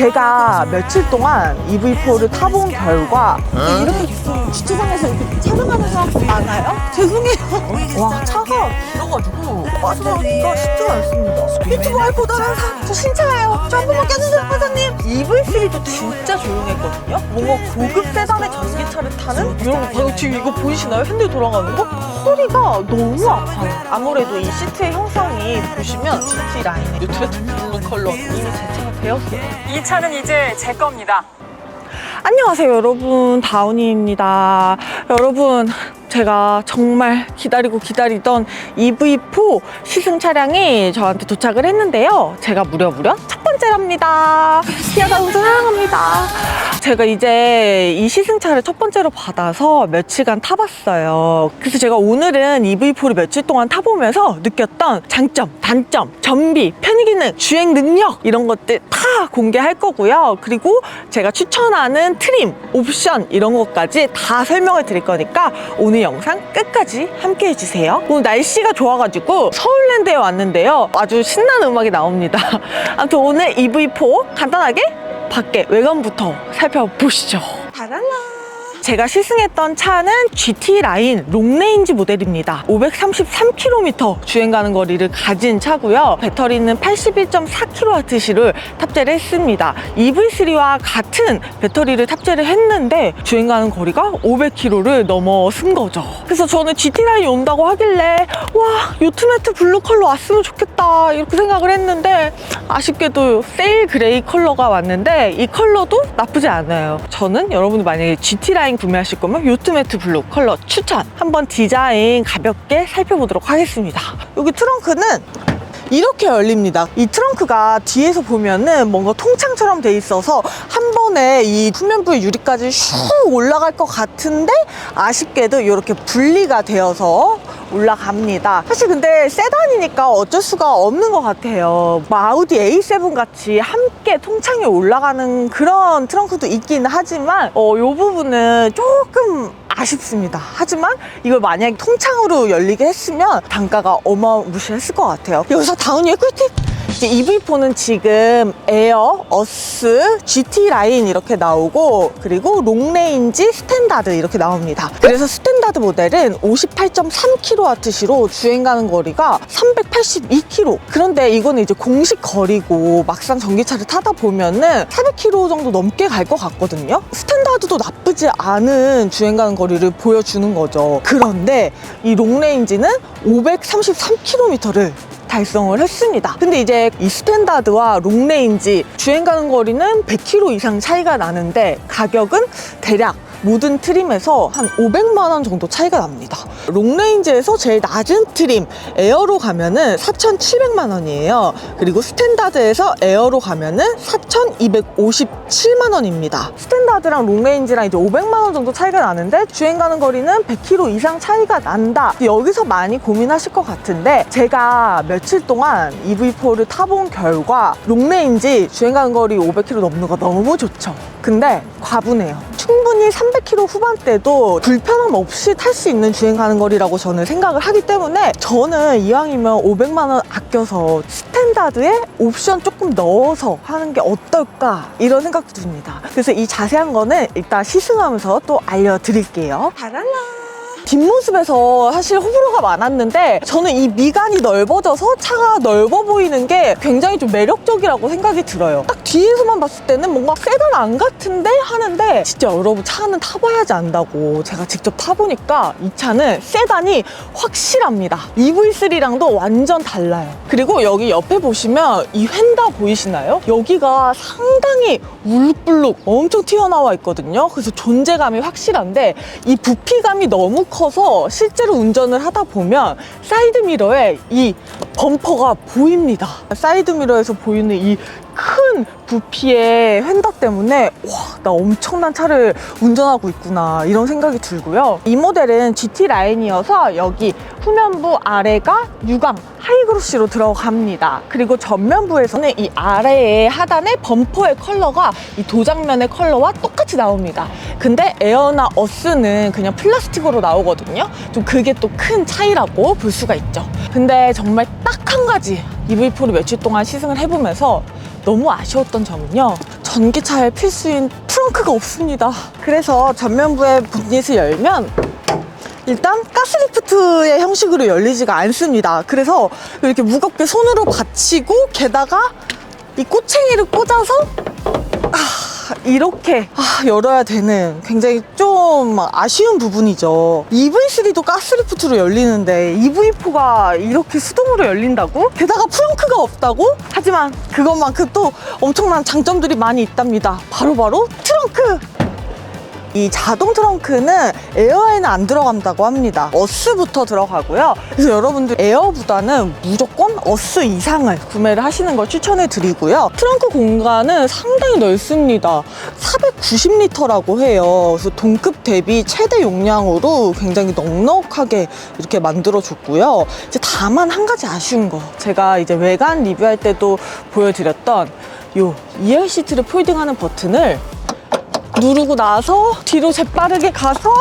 제가 며칠 동안 EV4를 타본 결과 이렇게 좀 주차장에서 이렇게 촬영하는 사람 많아요? 죄송해요. 와 차가 길어가지고 빠져나가기가 쉽지가 않습니다. 유튜브 할 보다는 사- 저 신차예요. 저 한 번만 껴주세요, 과장님. EV3도 진짜 조용했거든요. 뭔가 고급 세단의 전기차를 타는 여러분 방금 지금 이거 보이시나요? 핸들 돌아가는 거? 허리가 너무 아파요. 아무래도 이 시트의 형상이 보시면 GT 라인의 뉴트레트 블루 컬러 이미 제 차가 되었어요. 이 차는 이제 제 겁니다. 안녕하세요 여러분 다운이입니다 여러분 제가 정말 기다리고 기다리던 EV4 시승 차량이 저한테 도착을 했는데요 제가 무려 무려 첫 번째랍니다 기아다운스 사랑합니다 제가 이제 이 시승차를 첫 번째로 받아서 며칠간 타봤어요 그래서 제가 오늘은 EV4를 며칠 동안 타보면서 느꼈던 장점, 단점, 전비, 편의기능, 주행 능력 이런 것들 다 공개할 거고요 그리고 제가 추천하는 트림, 옵션 이런 것까지 다 설명을 드릴 거니까 오늘 영상 끝까지 함께 해주세요. 오늘 날씨가 좋아가지고 서울랜드에 왔는데요. 아주 신나는 음악이 나옵니다. 아무튼 오늘 EV4 간단하게 밖에 외관부터 살펴보시죠. 다랄라. 제가 시승했던 차는 GT 라인 롱레인지 모델입니다. 533km 주행 가는 거리를 가진 차고요. 배터리는 81.4kWh를 탑재를 했습니다. EV3와 같은 배터리를 탑재를 했는데 주행 가는 거리가 500km를 넘어선 거죠. 그래서 저는 GT 라인 온다고 하길래 와 요트매트 블루 컬러 왔으면 좋겠다 이렇게 생각을 했는데 아쉽게도 세일 그레이 컬러가 왔는데 이 컬러도 나쁘지 않아요. 저는 여러분이 만약에 GT 라인 구매하실 거면 요트매트 블루 컬러 추천. 한번 디자인 가볍게 살펴보도록 하겠습니다. 여기 트렁크는 이렇게 열립니다. 이 트렁크가 뒤에서 보면은 뭔가 통창처럼 돼 있어서 한 번에 이 후면부의 유리까지 슉 올라갈 것 같은데 아쉽게도 이렇게 분리가 되어서 올라갑니다. 사실 근데 세단이니까 어쩔 수가 없는 것 같아요. 뭐 아우디 A7 같이 함께 통창에 올라가는 그런 트렁크도 있긴 하지만 어, 이 부분은 조금 아쉽습니다. 하지만 이걸 만약에 통창으로 열리게 했으면 단가가 어마무시했을 것 같아요. 여기서 다운이의 꿀팁! 이제 EV4는 지금 에어, 어스, GT 라인 이렇게 나오고 그리고 롱레인지 스탠다드 이렇게 나옵니다. 그래서 스탠다드 모델은 58.3kWh로 주행 가는 거리가 382km. 그런데 이거는 이제 공식 거리고 막상 전기차를 타다 보면은 400km 정도 넘게 갈 것 같거든요. 스탠다드도 나쁘지 않은 주행 가는 거리를 보여주는 거죠. 그런데 이 롱레인지는 533km를 달성을 했습니다. 근데 이제 이 스탠다드와 롱레인지 주행 가는 거리는 100km 이상 차이가 나는데 가격은 대략 모든 트림에서 한 500만 원 정도 차이가 납니다. 롱레인지에서 제일 낮은 트림 에어로 가면은 4,700만 원이에요. 그리고 스탠다드에서 에어로 가면은 4,257만 원입니다. 스탠다드랑 롱레인지랑 이제 500만 원 정도 차이가 나는데 주행 가는 거리는 100km 이상 차이가 난다. 여기서 많이 고민하실 것 같은데 제가 며칠 동안 EV4를 타본 결과 롱레인지 주행 가는 거리 500km 넘는 거 너무 좋죠. 근데 과분해요. 충분히 300km 후반대도 불편함 없이 탈 수 있는 주행 가는 거리라고 저는 생각을 하기 때문에 저는 이왕이면 500만 원 아껴서 스탠다드에 옵션 조금 넣어서 하는 게 어떨까 이런 생각도 듭니다. 그래서 이 자세한 거는 일단 시승하면서 또 알려드릴게요. 바랄라. 뒷모습에서 사실 호불호가 많았는데 저는 이 미간이 넓어져서 차가 넓어 보이는 게 굉장히 좀 매력적이라고 생각이 들어요. 딱 뒤에서만 봤을 때는 뭔가 세단 안 같은데 하는데 진짜 여러분 차는 타봐야지 안다고 제가 직접 타보니까 이 차는 세단이 확실합니다. EV3랑도 완전 달라요. 그리고 여기 옆에 보시면 이 휀다 보이시나요? 여기가 상당히 울룩불룩 엄청 튀어나와 있거든요. 그래서 존재감이 확실한데 이 부피감이 너무 커서 실제로 운전을 하다 보면 사이드미러에 이 범퍼가 보입니다. 사이드미러에서 보이는 이큰 부피의 휀다 때문에 와, 나 엄청난 차를 운전하고 있구나 이런 생각이 들고요. 이 모델은 GT 라인이어서 여기 후면부 아래가 유광 하이그로시로 들어갑니다. 그리고 전면부에서는 이 아래의 하단의 범퍼의 컬러가 이 도장면의 컬러와 똑같이 나옵니다. 근데 에어나 어스는 그냥 플라스틱으로 나오거든요. 좀 그게 또 큰 차이라고 볼 수가 있죠. 근데 정말 딱 한 가지 EV4를 며칠 동안 시승을 해보면서 너무 아쉬웠던 점은요. 전기차의 필수인 트렁크가 없습니다. 그래서 전면부의 본닛을 열면 일단 가스리프트의 형식으로 열리지가 않습니다. 그래서 이렇게 무겁게 손으로 받치고 게다가 이 꼬챙이를 꽂아서 아, 이렇게 아, 열어야 되는 굉장히 좀 아쉬운 부분이죠. EV3도 가스리프트로 열리는데 EV4가 이렇게 수동으로 열린다고? 게다가 프렁크가 없다고? 하지만 그것만큼 또 엄청난 장점들이 많이 있답니다. 바로바로 트렁크! 이 자동 트렁크는 에어에는 안 들어간다고 합니다. 어스부터 들어가고요. 그래서 여러분들 에어보다는 무조건 어스 이상을 구매를 하시는 걸 추천해 드리고요. 트렁크 공간은 상당히 넓습니다. 490리터라고 해요. 그래서 동급 대비 최대 용량으로 굉장히 넉넉하게 이렇게 만들어줬고요. 이제 다만 한 가지 아쉬운 거. 제가 이제 외관 리뷰할 때도 보여드렸던 요 2열 시트를 폴딩하는 버튼을 누르고 나서 뒤로 재빠르게 가서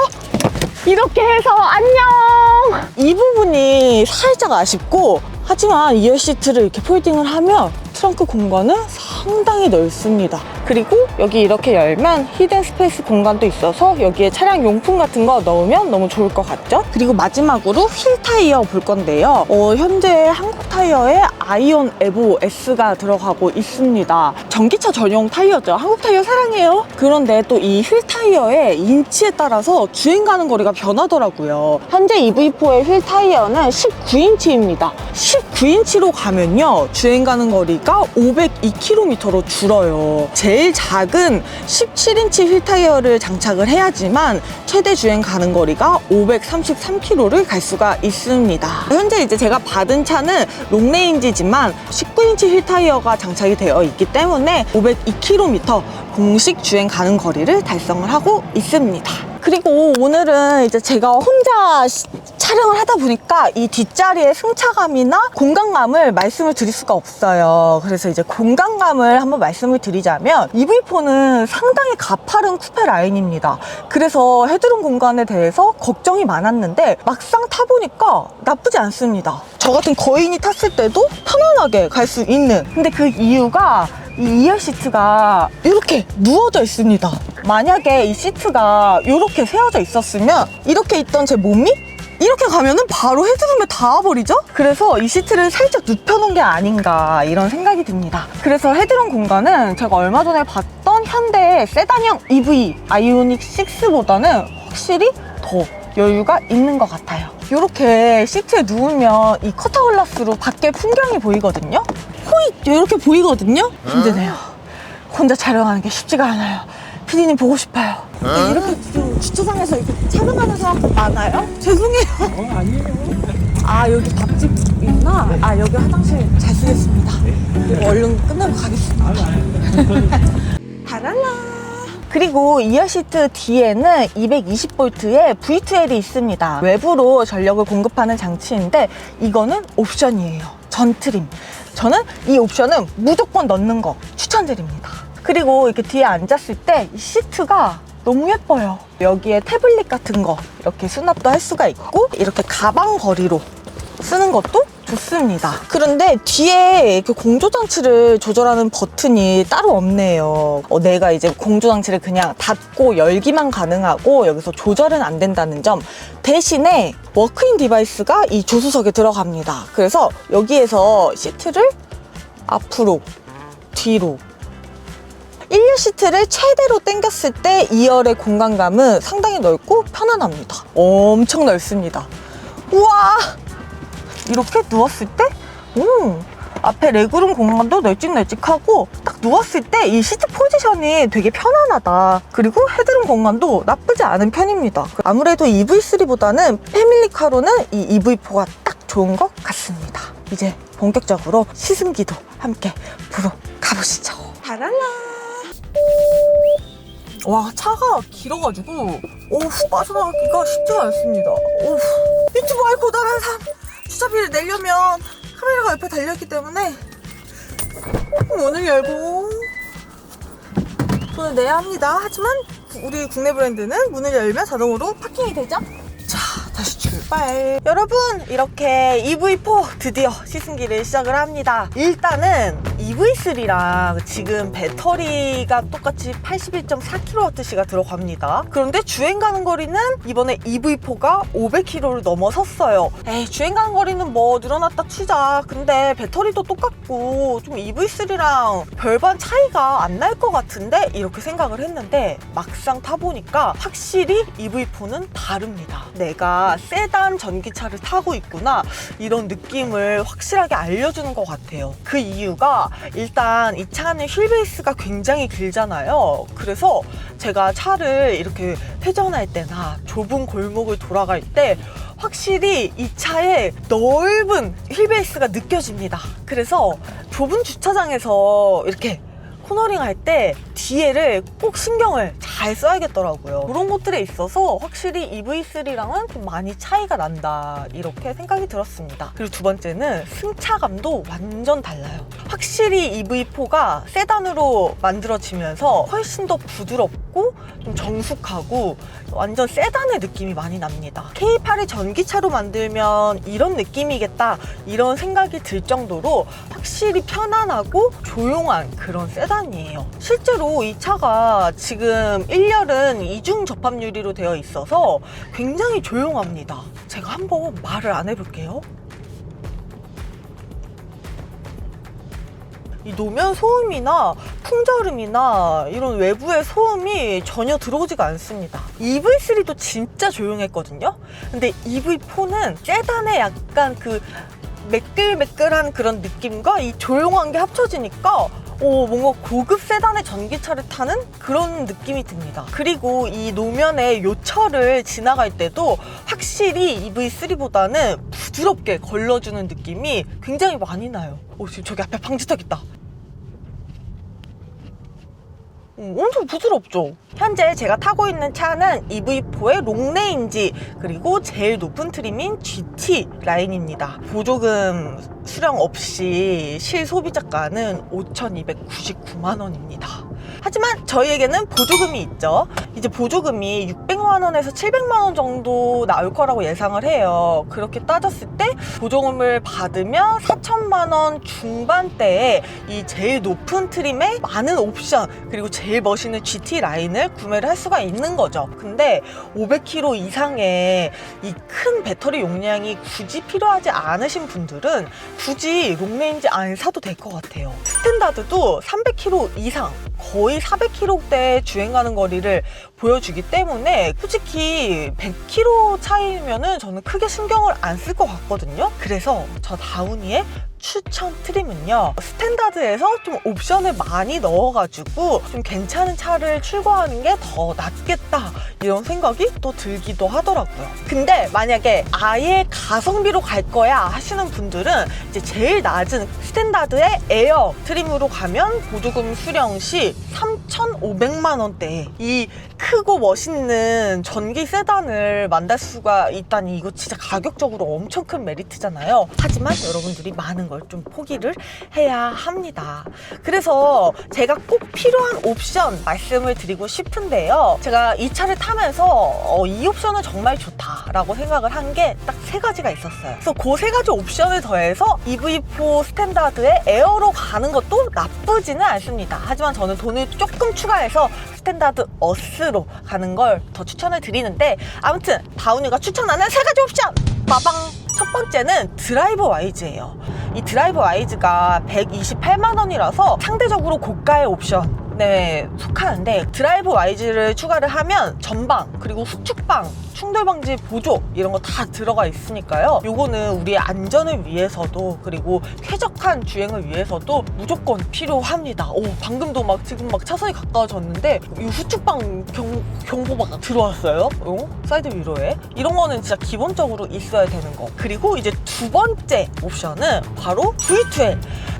이렇게 해서 안녕! 이 부분이 살짝 아쉽고 하지만 2열 시트를 이렇게 폴딩을 하면 트렁크 공간은 상당히 넓습니다. 그리고 여기 이렇게 열면 히든 스페이스 공간도 있어서 여기에 차량 용품 같은 거 넣으면 너무 좋을 것 같죠? 그리고 마지막으로 휠 타이어 볼 건데요. 어, 현재 한국 타이어에 아이온 에보 S가 들어가고 있습니다. 전기차 전용 타이어죠. 한국 타이어 사랑해요. 그런데 또 이 휠 타이어의 인치에 따라서 주행 가는 거리가 변하더라고요. 현재 EV4의 휠 타이어는 19인치입니다. 19인치로 가면요. 주행 가는 거리가 502km로 줄어요. 제일 작은 17인치 휠 타이어를 장착을 해야지만 최대 주행 가는 거리가 533km를 갈 수가 있습니다. 현재 이제 제가 받은 차는 롱레인지지만 19인치 휠 타이어가 장착이 되어 있기 때문에 502km 공식 주행 가는 거리를 달성을 하고 있습니다. 그리고 오늘은 이제 제가 혼자 시- 촬영을 하다 보니까 이 뒷자리의 승차감이나 공간감을 말씀을 드릴 수가 없어요. 그래서 이제 공간감을 한번 말씀을 드리자면 EV4는 상당히 가파른 쿠페 라인입니다. 그래서 헤드룸 공간에 대해서 걱정이 많았는데 막상 타보니까 나쁘지 않습니다. 저 같은 거인이 탔을 때도 편안하게 갈 수 있는 근데 그 이유가 이 2열 시트가 이렇게 누워져 있습니다. 만약에 이 시트가 이렇게 세워져 있었으면 이렇게 있던 제 몸이 이렇게 가면은 바로 헤드룸에 닿아버리죠? 그래서 이 시트를 살짝 눕혀놓은 게 아닌가 이런 생각이 듭니다. 그래서 헤드룸 공간은 제가 얼마 전에 봤던 현대 세단형 EV 아이오닉 6보다는 확실히 더 여유가 있는 것 같아요. 이렇게 시트에 누우면 이 커터 글라스로 밖에 풍경이 보이거든요. 호잇 이렇게 보이거든요. 힘드네요. 혼자 촬영하는 게 쉽지가 않아요. 피디님 보고 싶어요. 근데 이렇게 좀 주차장에서 이렇게 촬영하는 사람들 많아요? 죄송해요. 아 여기 밥집이구나. 아 여기 화장실 잘 쓰겠습니다. 이거 얼른 끝내고 가겠습니다. 다랄라. 그리고 2열 시트 뒤에는 220V의 V2L이 있습니다. 외부로 전력을 공급하는 장치인데 이거는 옵션이에요. 전트림. 저는 이 옵션은 무조건 넣는 거 추천드립니다. 그리고 이렇게 뒤에 앉았을 때 이 시트가 너무 예뻐요. 여기에 태블릿 같은 거 이렇게 수납도 할 수가 있고 이렇게 가방 거리로 쓰는 것도 좋습니다. 그런데 뒤에 이렇게 공조장치를 조절하는 버튼이 따로 없네요. 어, 내가 이제 공조장치를 그냥 닫고 열기만 가능하고 여기서 조절은 안 된다는 점. 대신에 워크인 디바이스가 이 조수석에 들어갑니다. 그래서 여기에서 시트를 앞으로, 뒤로 1열 시트를 최대로 당겼을 때 2열의 공간감은 상당히 넓고 편안합니다. 엄청 넓습니다. 우와! 이렇게 누웠을 때, 음, 앞에 레그룸 공간도 널찍널찍하고 딱 누웠을 때 이 시트 포지션이 되게 편안하다. 그리고 헤드룸 공간도 나쁘지 않은 편입니다. 아무래도 EV3보다는 패밀리카로는 이 EV4가 딱 좋은 것 같습니다. 이제 본격적으로 시승기도 함께 보러 가보시죠. 바랄라. 와 차가 길어가지고 오후 빠져나가기가 쉽지가 않습니다. 오후 유튜브 할 고단한 삶 주차비를 내려면 카메라가 옆에 달려있기 때문에 문을 열고 돈을 내야 합니다. 하지만 우리 국내 브랜드는 문을 열면 자동으로 파킹이 되죠? 자 다시 출발. 여러분, 이렇게 EV4 드디어 시승기를 시작을 합니다. 일단은 EV3랑 지금 배터리가 똑같이 81.4kWh가 들어갑니다. 그런데 주행 가는 거리는 이번에 EV4가 500km를 넘어섰어요. 에이, 주행 가는 거리는 뭐 늘어났다 치자. 근데 배터리도 똑같고 좀 EV3랑 별반 차이가 안 날 것 같은데 이렇게 생각을 했는데 막상 타보니까 확실히 EV4는 다릅니다. 세단 전기차를 타고 있구나 이런 느낌을 확실하게 알려주는 것 같아요. 그 이유가 일단 이 차는 휠베이스가 굉장히 길잖아요. 그래서 제가 차를 이렇게 회전할 때나 좁은 골목을 돌아갈 때 확실히 이 차의 넓은 휠베이스가 느껴집니다. 그래서 좁은 주차장에서 이렇게 코너링 할 때 뒤에를 꼭 신경을 잘 써야겠더라고요. 그런 것들에 있어서 확실히 EV3랑은 좀 많이 차이가 난다. 이렇게 생각이 들었습니다. 그리고 두 번째는 승차감도 완전 달라요. 확실히 EV4가 세단으로 만들어지면서 훨씬 더 부드럽고 좀 정숙하고 완전 세단의 느낌이 많이 납니다. K8을 전기차로 만들면 이런 느낌이겠다. 이런 생각이 들 정도로 확실히 편안하고 조용한 그런 세단 이에요. 실제로 이 차가 지금 1열은 이중 접합 유리로 되어 있어서 굉장히 조용합니다. 제가 한번 말을 안 해볼게요. 이 노면 소음이나 풍절음이나 이런 외부의 소음이 전혀 들어오지가 않습니다. EV3도 진짜 조용했거든요. 근데 EV4는 세단의 약간 그 매끌매끌한 그런 느낌과 이 조용한 게 합쳐지니까 오, 뭔가 고급 세단의 전기차를 타는 그런 느낌이 듭니다. 그리고 이 노면의 요철을 지나갈 때도 확실히 EV3보다는 부드럽게 걸러주는 느낌이 굉장히 많이 나요. 오, 지금 저기 앞에 방지턱 있다. 음, 엄청 부드럽죠? 현재 제가 타고 있는 차는 EV4의 롱레인지 그리고 제일 높은 트림인 GT 라인입니다. 보조금 수령 없이 실소비자가는 5,299만 원입니다. 하지만 저희에게는 보조금이 있죠. 이제 보조금이 600만 원에서 700만 원 정도 나올 거라고 예상을 해요. 그렇게 따졌을 때 보조금을 받으면 4천만 원 중반대에 이 제일 높은 트림의 많은 옵션 그리고 제일 멋있는 GT 라인을 구매를 할 수가 있는 거죠. 근데 500km 이상의 이 큰 배터리 용량이 굳이 필요하지 않으신 분들은 굳이 롱레인지 안 사도 될 것 같아요. 스탠다드도 300km 이상 거의 400km대 주행가는 거리를 보여주기 때문에 솔직히 100km 차이면은 저는 크게 신경을 안 쓸 것 같거든요. 그래서 저 다우니의 추천 트림은요 스탠다드에서 좀 옵션을 많이 넣어가지고 좀 괜찮은 차를 출고하는 게 더 낫겠다 이런 생각이 또 들기도 하더라고요 근데 만약에 아예 가성비로 갈 거야 하시는 분들은 이제 제일 낮은 스탠다드의 에어 트림으로 가면 보조금 수령 시 3,500만 원대에 이 크고 멋있는 전기 세단을 만날 수가 있다니 이거 진짜 가격적으로 엄청 큰 메리트잖아요. 하지만 여러분들이 많은 걸 좀 포기를 해야 합니다. 그래서 제가 꼭 필요한 옵션 말씀을 드리고 싶은데요. 제가 이 차를 타면서 어, 이 옵션은 정말 좋다라고 생각을 한 게 딱 세 가지가 있었어요. 그래서 그 세 가지 옵션을 더해서 EV4 스탠다드의 에어로 가는 것도 나쁘지는 않습니다. 하지만 저는 돈을 조금 추가해서 스탠다드 어스로 가는 걸 더 추천을 드리는데 아무튼 다운이가 추천하는 세 가지 옵션! 빠방! 첫 번째는 드라이브 와이즈예요. 이 드라이브 와이즈가 128만 원이라서 상대적으로 고가의 옵션 네, 속하는데 드라이브 와이즈를 추가를 하면 전방 그리고 후측방 충돌 방지 보조 이런 거 다 들어가 있으니까요. 요거는 우리의 안전을 위해서도 그리고 쾌적한 주행을 위해서도 무조건 필요합니다. 오, 방금도 막 지금 막 차선이 가까워졌는데 이 후측방 경, 경보가 들어왔어요. 어? 사이드 위로에 이런 거는 진짜 기본적으로 있어야 되는 거. 그리고 이제 두 번째 옵션은 바로 V2L.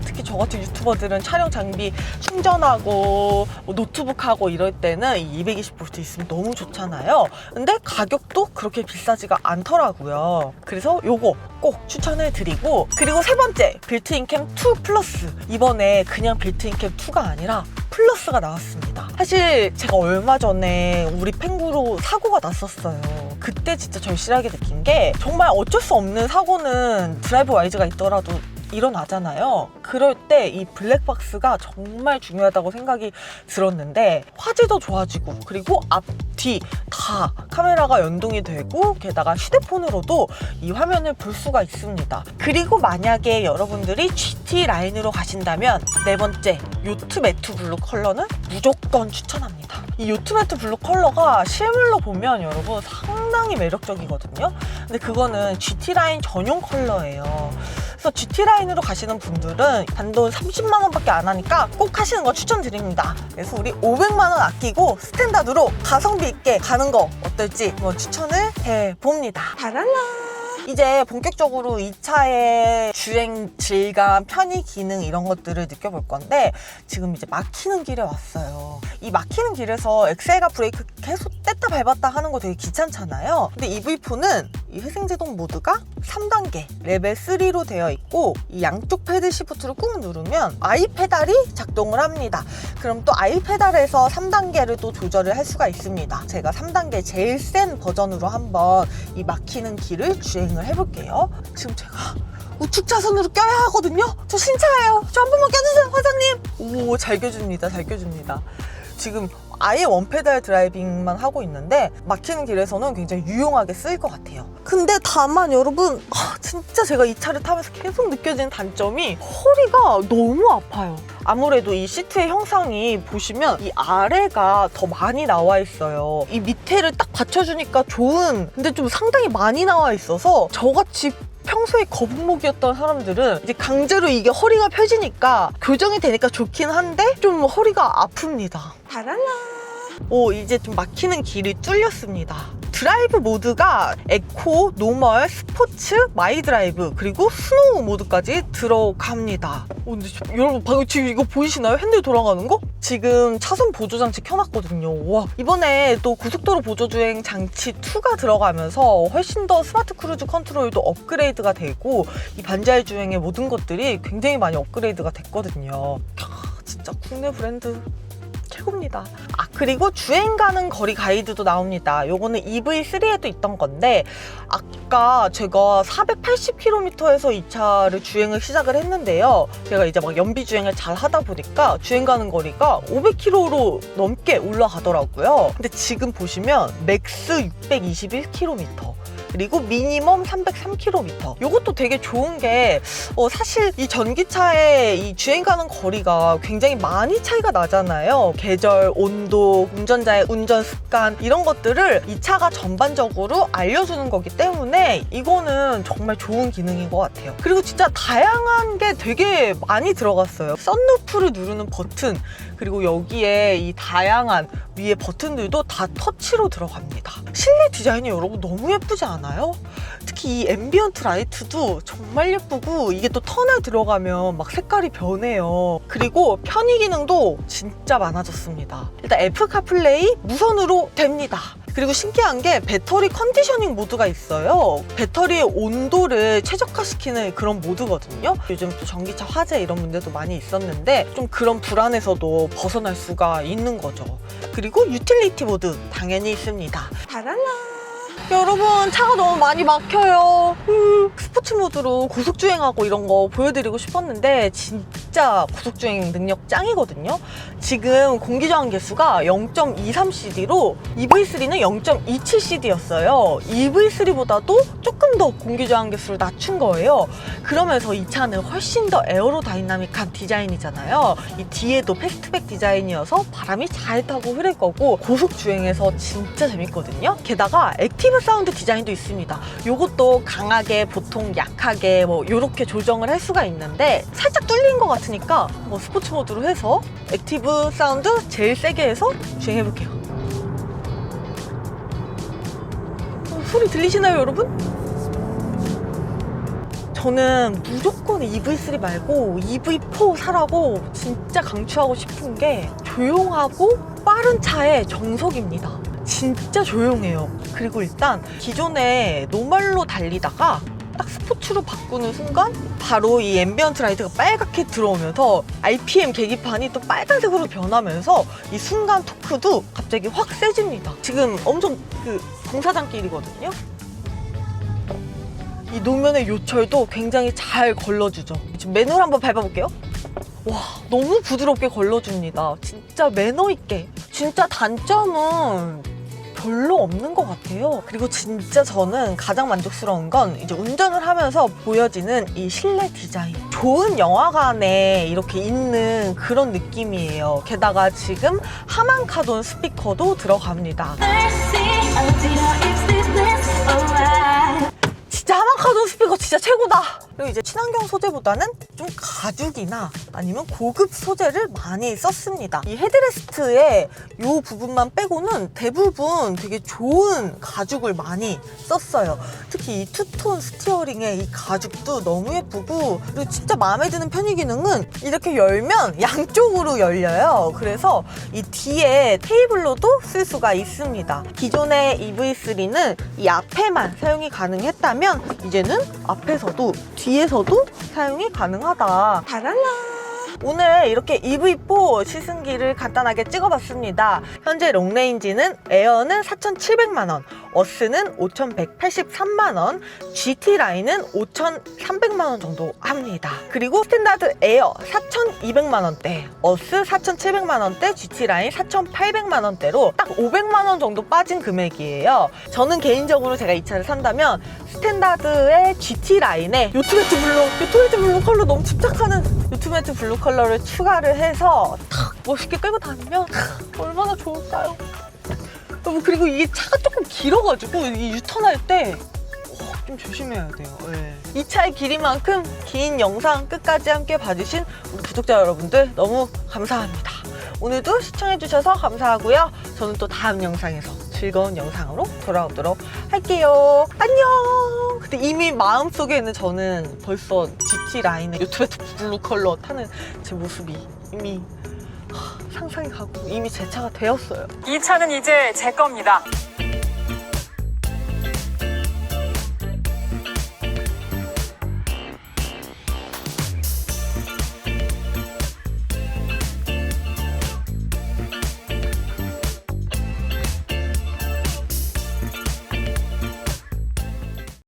특히 저 같은 유튜버들은 촬영 장비 충전하고 뭐 노트북하고 이럴 때는 이 220V 있으면 너무 좋잖아요. 근데 가격도 그렇게 비싸지가 않더라고요. 그래서 요거 꼭 추천을 드리고 그리고 세 번째 빌트인 캠 2 플러스 이번에 그냥 빌트인 캠 2가 아니라 플러스가 나왔습니다. 사실 제가 얼마 전에 우리 팽구로 사고가 났었어요. 그때 진짜 절실하게 느낀 게 정말 어쩔 수 없는 사고는 드라이브 와이즈가 있더라도 일어나잖아요. 그럴 때 이 블랙박스가 정말 중요하다고 생각이 들었는데 화질도 좋아지고 그리고 앞, 뒤 다 카메라가 연동이 되고 게다가 휴대폰으로도 이 화면을 볼 수가 있습니다. 그리고 만약에 여러분들이 GT 라인으로 가신다면 네 번째 요트 매트 블루 컬러는 무조건 추천합니다. 이 요트 매트 블루 컬러가 실물로 보면 여러분 상당히 매력적이거든요. 근데 그거는 GT 라인 전용 컬러예요. 그래서 GT 라인으로 가시는 분들은 단돈 30만 원밖에 안 하니까 꼭 하시는 거 추천드립니다. 그래서 우리 500만 원 아끼고 스탠다드로 가성비 있게 가는 거 어떨지 한번 추천을 해 봅니다. 바랄라. 이제 본격적으로 이 차의 주행 질감, 편의 기능 이런 것들을 느껴볼 건데 지금 이제 막히는 길에 왔어요. 이 막히는 길에서 엑셀과 브레이크 계속 뗐다 밟았다 하는 거 되게 귀찮잖아요. 근데 EV4는 이 회생제동 모드가 3단계 레벨 3로 되어 있고 이 양쪽 패드 시프트를 꾹 누르면 I 페달이 작동을 합니다. 그럼 또 I 페달에서 3단계를 또 조절을 할 수가 있습니다. 제가 3단계 제일 센 버전으로 한번 이 막히는 길을 주행을 해볼게요. 지금 제가 우측 차선으로 껴야 하거든요. 저 신차예요. 저 한 번만 껴주세요, 화장님. 오, 잘 껴줍니다. 잘 껴줍니다. 지금 아예 원페달 드라이빙만 하고 있는데 막히는 길에서는 굉장히 유용하게 쓰일 것 같아요. 근데 다만 여러분 아, 진짜 제가 이 차를 타면서 계속 느껴지는 단점이 허리가 너무 아파요. 아무래도 이 시트의 형상이 보시면 이 아래가 더 많이 나와 있어요. 이 밑에를 딱 받쳐주니까 좋은 근데 좀 상당히 많이 나와 있어서 저같이 평소에 거북목이었던 사람들은 이제 강제로 이게 허리가 펴지니까 교정이 되니까 좋긴 한데 좀 허리가 아픕니다. 바랄라. 오 이제 좀 막히는 길이 뚫렸습니다. 드라이브 모드가 에코, 노멀, 스포츠, 마이 드라이브 그리고 스노우 모드까지 들어갑니다. 오, 근데 저- 여러분 방금 지금 이거 보이시나요? 핸들 돌아가는 거? 지금 차선 보조 장치 켜놨거든요. 와 이번에 또 고속도로 보조 주행 장치 2가 들어가면서 훨씬 더 스마트 크루즈 컨트롤도 업그레이드가 되고 이 반자율 주행의 모든 것들이 굉장히 많이 업그레이드가 됐거든요. 캬, 진짜 국내 브랜드 최고입니다. 아 그리고 주행 가는 거리 가이드도 나옵니다. 요거는 EV3에도 있던 건데 아까 제가 480km에서 이 차를 주행을 시작을 했는데요. 제가 이제 막 연비 주행을 잘 하다 보니까 주행 가는 거리가 500km로 넘게 올라가더라고요. 근데 지금 보시면 맥스 621km. 그리고 미니멈 303km. 이것도 되게 좋은 게 어, 사실 이 전기차의 이 주행 가는 거리가 굉장히 많이 차이가 나잖아요. 계절, 온도, 운전자의 운전 습관 이런 것들을 이 차가 전반적으로 알려주는 거기 때문에 이거는 정말 좋은 기능인 것 같아요. 그리고 진짜 다양한 게 되게 많이 들어갔어요. 썬루프를 누르는 버튼 그리고 여기에 이 다양한 위에 버튼들도 다 터치로 들어갑니다. 실내 디자인이 여러분 너무 예쁘지 않아요? 특히 이 앰비언트 라이트도 정말 예쁘고 이게 또 터널 들어가면 막 색깔이 변해요. 그리고 편의 기능도 진짜 많아졌습니다. 일단 애플 카플레이 무선으로 됩니다. 그리고 신기한 게 배터리 컨디셔닝 모드가 있어요. 배터리의 온도를 최적화시키는 그런 모드거든요. 요즘 또 전기차 화재 이런 문제도 많이 있었는데 좀 그런 불안에서도 벗어날 수가 있는 거죠. 그리고 유틸리티 모드 당연히 있습니다. 바랄라. 여러분 차가 너무 많이 막혀요. 음, 스포츠 모드로 고속 주행하고 이런 거 보여드리고 싶었는데 진짜 고속 주행 능력 짱이거든요. 지금 공기 저항 개수가 0.23cd로 EV3는 0.27cd였어요. EV3보다도 조금 더 공기 저항 개수를 낮춘 거예요. 그러면서 이 차는 훨씬 더 에어로 다이나믹한 디자인이잖아요. 이 뒤에도 패스트백 디자인이어서 바람이 잘 타고 흐를 거고 고속 주행에서 진짜 재밌거든요. 게다가 액티브 사운드 디자인도 있습니다. 요것도 강하게 보통 약하게 뭐 요렇게 조정을 할 수가 있는데 살짝 뚫린 것 같으니까 뭐 스포츠 모드로 해서 액티브 사운드 제일 세게 해서 주행해 볼게요. 어, 소리 들리시나요, 여러분? 저는 무조건 EV3 말고 EV4 사라고 진짜 강추하고 싶은 게 조용하고 빠른 차의 정석입니다. 진짜 조용해요. 그리고 일단 기존에 노멀로 달리다가 딱 스포츠로 바꾸는 순간 바로 이 앰비언트 라이트가 빨갛게 들어오면서 RPM 계기판이 또 빨간색으로 변하면서 이 순간 토크도 갑자기 확 세집니다. 지금 엄청 그 공사장길이거든요. 이 노면의 요철도 굉장히 잘 걸러주죠. 지금 매너를 한번 밟아볼게요. 와, 너무 부드럽게 걸러줍니다. 진짜 매너 있게. 진짜 단점은 별로 없는 것 같아요. 그리고 진짜 저는 가장 만족스러운 건 이제 운전을 하면서 보여지는 이 실내 디자인. 좋은 영화관에 이렇게 있는 그런 느낌이에요. 게다가 지금 하만카돈 스피커도 들어갑니다. 진짜 하마카돈 스피커 진짜 최고다. 그리고 이제 친환경 소재보다는 좀 가죽이나 아니면 고급 소재를 많이 썼습니다. 이 헤드레스트의 이 부분만 빼고는 대부분 되게 좋은 가죽을 많이 썼어요. 특히 이 투톤 스티어링의 이 가죽도 너무 예쁘고 그리고 진짜 마음에 드는 편의 기능은 이렇게 열면 양쪽으로 열려요. 그래서 이 뒤에 테이블로도 쓸 수가 있습니다. 기존의 EV3는 이 앞에만 사용이 가능했다면 이제는 앞에서도 뒤 에서도 사용이 가능하다. 달랄라. 오늘 이렇게 EV4 시승기를 간단하게 찍어봤습니다. 현재 롱레인지는 에어는 4,700만 원, 어스는 5,183만 원, GT 라인은 5,300만 원 정도 합니다. 그리고 스탠다드 에어 4,200만 원대, 어스 4,700만 원대, GT 라인 4,800만 원대로 딱 500만 원 정도 빠진 금액이에요. 저는 개인적으로 제가 이 차를 산다면 스탠다드의 GT 라인에 요트매트 블루, 요트매트 블루 컬러 너무 집착하는 요트매트 블루 컬러 를 추가를 해서 탁 멋있게 끌고 다니면 탁 얼마나 좋을까요? 여러분 그리고 이게 차가 조금 길어가지고 이 유턴할 때 좀 조심해야 돼요. 네. 이 차의 길이만큼 긴 영상 끝까지 함께 봐주신 우리 구독자 여러분들 너무 감사합니다. 오늘도 시청해주셔서 감사하고요. 저는 또 다음 영상에서 즐거운 영상으로 돌아오도록 할게요. 안녕! 근데 이미 마음속에는 저는 벌써 GT 라인의 요트레트 블루 컬러 타는 제 모습이 이미 하, 상상이 가고 이미 제 차가 되었어요. 이 차는 이제 제 겁니다.